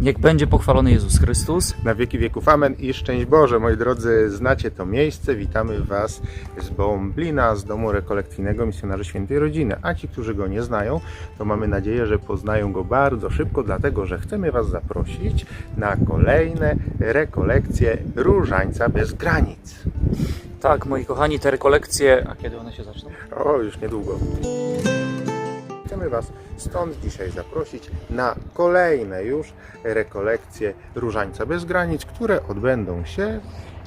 Niech będzie pochwalony Jezus Chrystus. Na wieki wieków amen i szczęść Boże. Moi drodzy, znacie to miejsce. Witamy Was z Bąblina, z Domu Rekolekcyjnego Misjonarzy Świętej Rodziny. A ci, którzy go nie znają, to mamy nadzieję, że poznają go bardzo szybko, dlatego że chcemy Was zaprosić na kolejne rekolekcje Różańca bez granic. Tak, moi kochani, te rekolekcje. A kiedy one się zaczną? O, już niedługo. Was stąd dzisiaj zaprosić na kolejne już rekolekcje Różańca bez granic, które odbędą się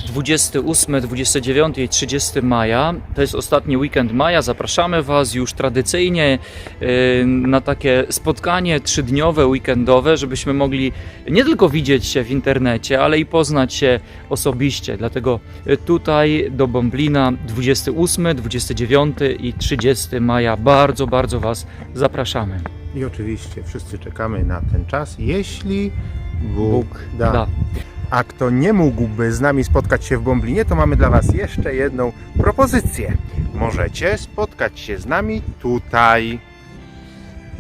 28, 29 i 30 maja. To jest ostatni weekend maja. Zapraszamy Was już tradycyjnie yy, na takie spotkanie trzydniowe, weekendowe, żebyśmy mogli nie tylko widzieć się w internecie, ale i poznać się osobiście. Dlatego yy, tutaj do Bąblina 28, 29 i 30 maja bardzo, bardzo Was zapraszamy. I oczywiście wszyscy czekamy na ten czas, jeśli Bóg, da. da. A kto nie mógłby z nami spotkać się w Bąblinie, to mamy dla Was jeszcze jedną propozycję. Możecie spotkać się z nami tutaj.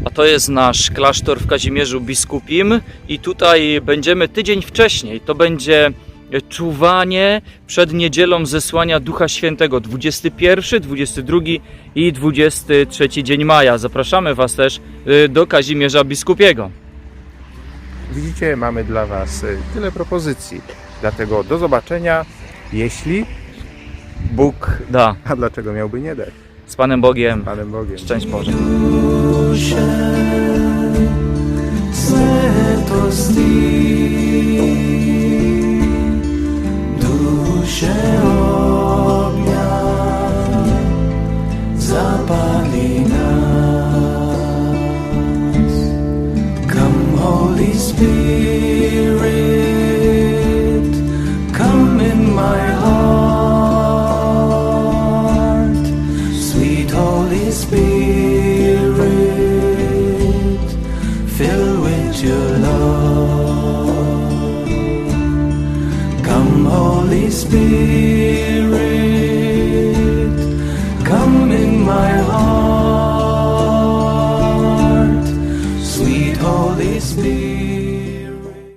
A to jest nasz klasztor w Kazimierzu Biskupim i tutaj będziemy tydzień wcześniej. To będzie czuwanie przed niedzielą zesłania Ducha Świętego 21, 22 i 23 dzień maja. Zapraszamy Was też y, do Kazimierza Biskupiego. Widzicie, mamy dla Was y, tyle propozycji. Dlatego do zobaczenia, jeśli, Bóg da. a dlaczego miałby nie dać? Z Panem Bogiem. Panem Bogiem. Szczęść Boże. Spirit come in my heart Sweet Holy Spirit, fill with your love. Come, Holy Spirit.